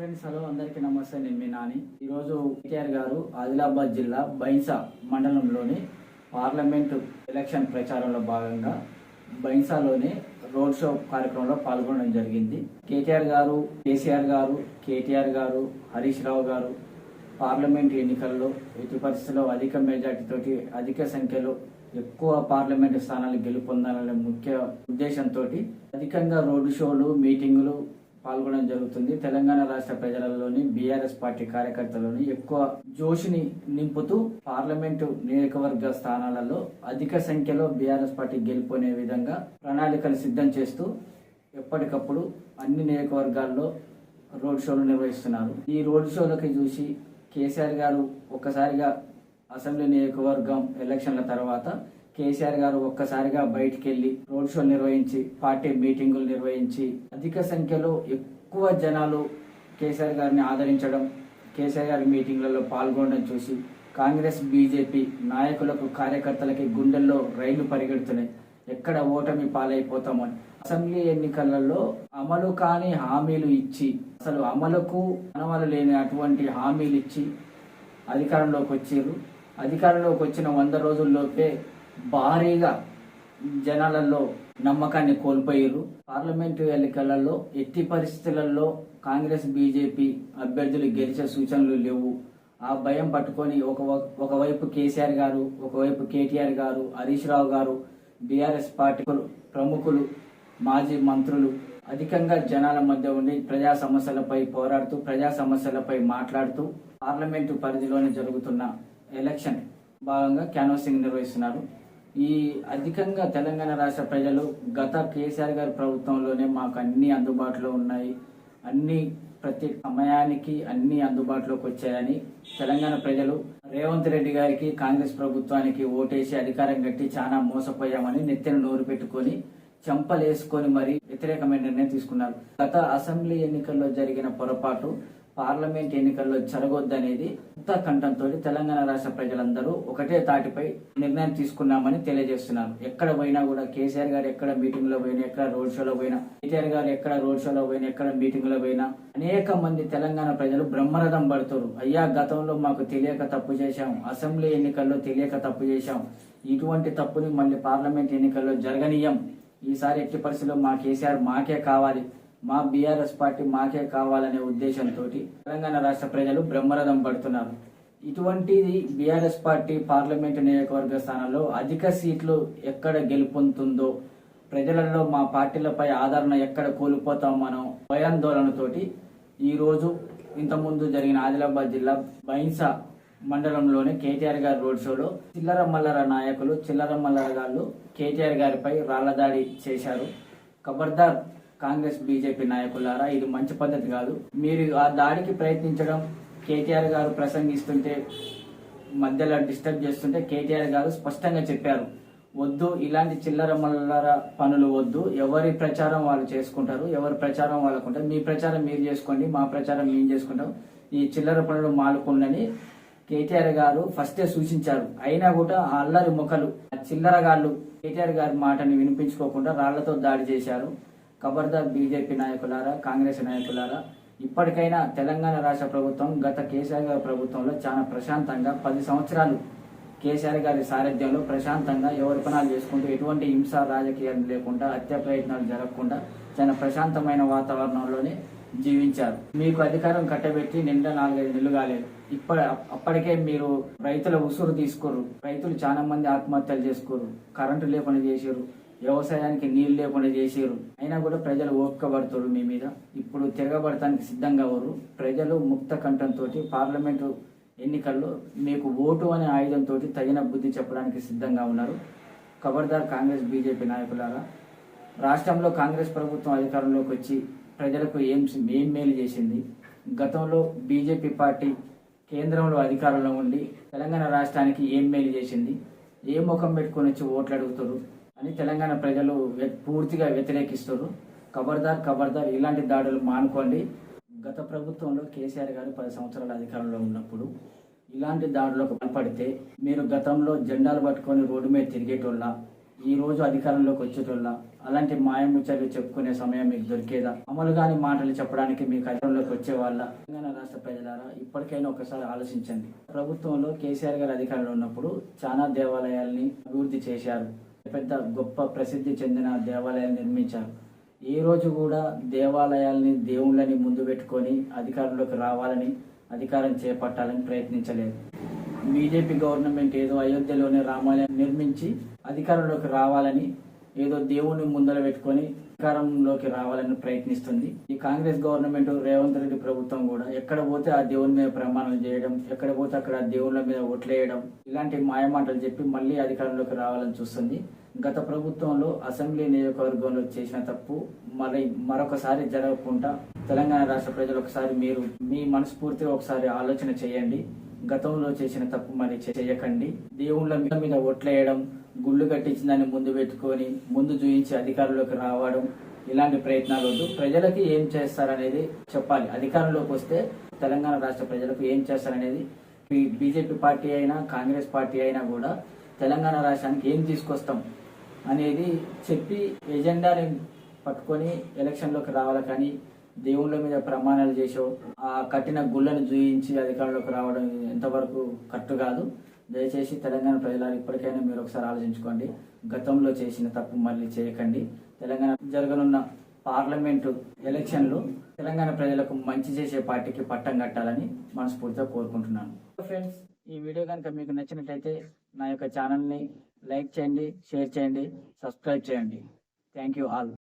Friends hello అందరికీ నమస్తే. నేను మీ నాని. ఈరోజు కేటీఆర్ గారు ఆదిలాబాద్ జిల్లా బైన్సా మండలంలోని పార్లమెంటు ఎలక్షన్ ప్రచారంలో భాగంగా బైన్సాలోని రోడ్ షో కార్యక్రమంలో పాల్గొనడం జరిగింది. కేటీఆర్ గారు కేసీఆర్ గారు కేటీఆర్ గారు హరీష్ రావు గారు పార్లమెంట్ ఎన్నికల్లో ఎట్టి పరిస్థితుల్లో అధిక మెజార్టీతోటి అధిక సంఖ్యలో ఎక్కువ పార్లమెంట్ స్థానాలు గెలుపొందాలనే ముఖ్య ఉద్దేశంతో అధికంగా రోడ్డు షోలు మీటింగులు పాల్గొనడం జరుగుతుంది. తెలంగాణ రాష్ట్ర ప్రజలలోని బీఆర్ఎస్ పార్టీ కార్యకర్తలని ఎక్కువ జోషిని నింపుతూ పార్లమెంటు నియోజకవర్గ స్థానాలలో అధిక సంఖ్యలో బీఆర్ఎస్ పార్టీ గెలుపునే విధంగా ప్రణాళికలు సిద్ధం చేస్తూ ఎప్పటికప్పుడు అన్ని నియోజకవర్గాల్లో రోడ్ షోలు నిర్వహిస్తున్నారు. ఈ రోడ్ షోలకి చూసి కేసీఆర్ గారు ఒక్కసారిగా అసెంబ్లీ నియోజకవర్గం ఎలక్షన్ల తర్వాత కేసీఆర్ గారు ఒక్కసారిగా బయటికి వెళ్ళి రోడ్ షో నిర్వహించి పార్టీ మీటింగులు నిర్వహించి అధిక సంఖ్యలో ఎక్కువ జనాలు కేసీఆర్ గారిని ఆదరించడం కేసీఆర్ గారి మీటింగ్లలో పాల్గొనడం చూసి కాంగ్రెస్ బీజేపీ నాయకులకు కార్యకర్తలకి గుండెల్లో రైలు పరిగెడుతున్నాయి. ఎక్కడ ఓటమి పాలైపోతామని అసెంబ్లీ ఎన్నికలలో అమలు కాని హామీలు ఇచ్చి అసలు అమలుకు అనవలు లేని అటువంటి హామీలు ఇచ్చి అధికారంలోకి వచ్చారు అధికారంలోకి వచ్చిన వంద రోజుల్లోపే భారీగా జనాలలో నమ్మకాన్ని కోల్పోయారు. పార్లమెంటు ఎన్నికలలో ఎట్టి పరిస్థితులలో కాంగ్రెస్ బీజేపీ అభ్యర్థులు గెలిచే సూచనలు లేవు. ఆ భయం పట్టుకొని ఒక ఒకవైపు కేసీఆర్ గారు ఒకవైపు కేటీఆర్ గారు హరీష్ రావు గారు బీఆర్ఎస్ పార్టీ ప్రముఖులు మాజీ మంత్రులు అధికంగా జనాల మధ్య ఉండి ప్రజా సమస్యలపై పోరాడుతూ ప్రజా సమస్యలపై మాట్లాడుతూ పార్లమెంటు పరిధిలోనే జరుగుతున్న ఎలక్షన్ భాగంగా క్యాన్వాసింగ్ నిర్వహిస్తున్నారు. ఈ అధికంగా తెలంగాణ రాష్ట్ర ప్రజలు గత కేసీఆర్ గారి ప్రభుత్వంలోనే మాకు అన్ని అందుబాటులో ఉన్నాయి. అన్ని ప్రతి సమయానికి అన్ని అందుబాటులోకి వచ్చాయని తెలంగాణ ప్రజలు రేవంత్ రెడ్డి గారికి కాంగ్రెస్ ప్రభుత్వానికి ఓటేసి అధికారం కట్టి చాలా మోసపోయామని నెత్తిన నోరు పెట్టుకొని చెంపలేసుకొని మరి వ్యతిరేకమైన నిర్ణయం తీసుకున్నారు. గత అసెంబ్లీ ఎన్నికల్లో జరిగిన పొరపాటు పార్లమెంట్ ఎన్నికల్లో జరగొద్దనేది ఉత్త కంఠంతో తెలంగాణ రాష్ట్ర ప్రజలందరూ ఒకటే తాటిపై నిర్ణయం తీసుకున్నామని తెలియజేస్తున్నారు ఎక్కడ పోయినా కూడా కేసీఆర్ గారు ఎక్కడ మీటింగ్లో పోయినా ఎక్కడ రోడ్ షోలో పోయినా కేటీఆర్ గారు ఎక్కడ రోడ్ షోలో పోయినా ఎక్కడ మీటింగ్లో పోయినా అనేక మంది తెలంగాణ ప్రజలు బ్రహ్మరథం పడుతున్నారు అయ్యా గతంలో మాకు తెలియక తప్పు చేశాం. అసెంబ్లీ ఎన్నికల్లో తెలియక తప్పు చేశాం. ఇటువంటి తప్పుని మళ్ళీ పార్లమెంట్ ఎన్నికల్లో జరగనీయం. ఈసారి ఎట్టి పరిస్థితుల్లో మా కేసీఆర్ మాకే కావాలి. మా బీఆర్ఎస్ పార్టీ మాకే కావాలనే ఉద్దేశంతో తెలంగాణ రాష్ట్ర ప్రజలు బ్రహ్మరథం పడుతున్నారు. ఇటువంటిది బీఆర్ఎస్ పార్టీ పార్లమెంటు నియోజకవర్గ స్థానంలో అధిక సీట్లు ఎక్కడ గెలుపొందుతుందో ప్రజలలో మా పార్టీలపై ఆదరణ ఎక్కడ కోల్పోతాం మనం భయాందోళనతోటి ఈరోజు ఇంతకుముందు జరిగిన ఆదిలాబాద్ జిల్లా బైన్సా మండలంలోని కేటీఆర్ గారి రోడ్ షోలో చిల్లర మల్లర నాయకులు చిల్లర మల్లర గారు కేటీఆర్ గారిపై రాళ్ళదాడి చేశారు. ఖబర్దార్ కాంగ్రెస్ బీజేపీ నాయకులారా ఇది మంచి పద్ధతి కాదు. మీరు ఆ దాడికి ప్రయత్నించడం కేటీఆర్ గారు ప్రసంగిస్తుంటే మధ్యలో డిస్టర్బ్ చేస్తుంటే కేటీఆర్ గారు స్పష్టంగా చెప్పారు. వద్దు ఇలాంటి చిల్లర మల్లర పనులు వద్దు. ఎవరి ప్రచారం వాళ్ళు చేసుకుంటారు ఎవరి ప్రచారం వాళ్ళకు ఉంటుంది మీ ప్రచారం మీరు చేసుకోండి మా ప్రచారం మేము చేసుకుంటాం. ఈ చిల్లర పనులు మాలుకుండని కేటీఆర్ గారు ఫస్టే సూచించారు. అయినా కూడా ఆ అల్లరి ముఖలు ఆ చిల్లరగాళ్ళు కేటీఆర్ గారి మాటని వినిపించుకోకుండా రాళ్ళతో దాడి చేశారు. ఖబర్దార్ బీజేపీ నాయకులారా కాంగ్రెస్ నాయకులారా ఇప్పటికైనా తెలంగాణ రాష్ట్ర ప్రభుత్వం గత కేసీఆర్ గారి ప్రభుత్వంలో చాలా ప్రశాంతంగా పది సంవత్సరాలు కేసీఆర్ గారి సారథ్యంలో ప్రశాంతంగా ఎవరి పనాలు చేసుకుంటూ ఎటువంటి హింస రాజకీయాలు లేకుండా హత్య ప్రయత్నాలు జరగకుండా చాలా ప్రశాంతమైన వాతావరణంలోనే జీవించారు. మీకు అధికారం కట్టబెట్టి నిండా నాలుగైదు నెలలు కాలేదు. ఇప్పటి అప్పటికే మీరు రైతుల ఉసురు తీసుకోరు రైతులు చాలా మంది ఆత్మహత్యలు చేసుకోరు కరెంటు లేకుండా చేసారు వ్యవసాయానికి నీళ్ళు లేకుండా చేసారు. అయినా కూడా ప్రజలు ఓపికబడుతారు మీ మీద. ఇప్పుడు తిరగబడటానికి సిద్ధంగా ఉన్నారు. ప్రజలు ముక్త కంఠంతో పార్లమెంటు ఎన్నికల్లో మీకు ఓటు అనే ఆయుధంతో తగిన బుద్ధి చెప్పడానికి సిద్ధంగా ఉన్నారు. ఖబర్దార్ కాంగ్రెస్ బీజేపీ నాయకులారా రాష్ట్రంలో కాంగ్రెస్ ప్రభుత్వం అధికారంలోకి వచ్చి ప్రజలకు ఏం ఏం మేలు చేసింది? గతంలో బీజేపీ పార్టీ కేంద్రంలో అధికారంలో ఉండి తెలంగాణ రాష్ట్రానికి ఏం మేలు చేసింది? ఏ ముఖం పెట్టుకొని వచ్చి ఓట్లు అడుగుతారు అని తెలంగాణ ప్రజలు పూర్తిగా వ్యతిరేకిస్తారు ఖబర్దార్ ఖబర్దార్ ఇలాంటి దాడులు మానుకోండి. గత ప్రభుత్వంలో కేసీఆర్ గారు పది సంవత్సరాల అధికారంలో ఉన్నప్పుడు ఇలాంటి దాడులకు పాల్పడితే మీరు గతంలో జెండాలు పట్టుకొని రోడ్డు మీద తిరిగేటోళ్ళ ఈ రోజు అధికారంలోకి వచ్చేటోళ్ళ అలాంటి మాయముచ్చర్లు చెప్పుకునే సమయం మీకు దొరికేదా? అమలు కాని మాటలు చెప్పడానికి మీకు అధికారంలోకి వచ్చే వాళ్ళ తెలంగాణ రాష్ట్ర ప్రజలారా ఇప్పటికైనా ఒకసారి ఆలోచించండి. ప్రభుత్వంలో కేసీఆర్ గారు అధికారంలో ఉన్నప్పుడు చాలా దేవాలయాల్ని అభివృద్ధి చేశారు. పెద్ద గొప్ప ప్రసిద్ధి చెందిన దేవాలయాలు నిర్మించారు. ఈ రోజు కూడా దేవాలయాల్ని దేవుళ్ళని ముందు పెట్టుకొని అధికారంలోకి రావాలని అధికారం చేపట్టాలని ప్రయత్నించలేదు. బీజేపీ గవర్నమెంట్ ఏదో అయోధ్యలోనే రామాలయం నిర్మించి అధికారంలోకి రావాలని ఏదో దేవుని ముందర పెట్టుకొని అధికారంలోకి రావాలని ప్రయత్నిస్తుంది. ఈ కాంగ్రెస్ గవర్నమెంట్ రేవంత్ రెడ్డి ప్రభుత్వం కూడా ఎక్కడ పోతే ఆ దేవుని మీద ప్రమాణాలు చేయడం ఎక్కడ పోతే అక్కడ దేవుళ్ళ మీద ఓట్లేయడం ఇలాంటి మాయమాటలు చెప్పి మళ్ళీ అధికారంలోకి రావాలని చూస్తుంది. గత ప్రభుత్వంలో అసెంబ్లీ నియోజకవర్గంలో చేసిన తప్పు మరి మరొకసారి జరగకుండా తెలంగాణ రాష్ట్ర ప్రజలు ఒకసారి మీరు మీ మనస్ఫూర్తిగా ఒకసారి ఆలోచన చేయండి. గతంలో చేసిన తప్పు మరి చేయకండి. దేవుళ్ళ మీద మీద ఒట్లేయడం గుళ్ళు కట్టించిన దాన్ని ముందు పెట్టుకొని ముందు చూయించి అధికారంలోకి రావడం ఇలాంటి ప్రయత్నాలు వద్దు. ప్రజలకి ఏం చేస్తారనేది చెప్పాలి. అధికారంలోకి వస్తే తెలంగాణ రాష్ట్ర ప్రజలకు ఏం చేస్తారనేది బీజేపీ పార్టీ అయినా కాంగ్రెస్ పార్టీ అయినా కూడా తెలంగాణ రాష్ట్రానికి ఏం తీసుకొస్తాం అనేది చెప్పి ఎజెండాని పట్టుకొని ఎలక్షన్లోకి రావాలి కానీ దేవుళ్ళ మీద ప్రమాణాలు చేసో ఆ కట్టిన గుళ్ళను జూయించి అధికారంలోకి రావడం ఎంతవరకు కట్టు కాదు. దయచేసి తెలంగాణ ప్రజలు ఇప్పటికైనా మీరు ఒకసారి ఆలోచించుకోండి. గతంలో చేసిన తప్పు మళ్ళీ చేయకండి. తెలంగాణ జరగనున్న పార్లమెంటు ఎలక్షన్లు తెలంగాణ ప్రజలకు మంచి చేసే పార్టీకి పట్టం కట్టాలని మనస్ఫూర్తిగా కోరుకుంటున్నాను. ఫ్రెండ్స్ ఈ వీడియో కనుక మీకు నచ్చినట్లయితే నా యొక్క ఛానల్ని లైక్ చేయండి షేర్ చేయండి సబ్స్క్రైబ్ చేయండి. Thank you all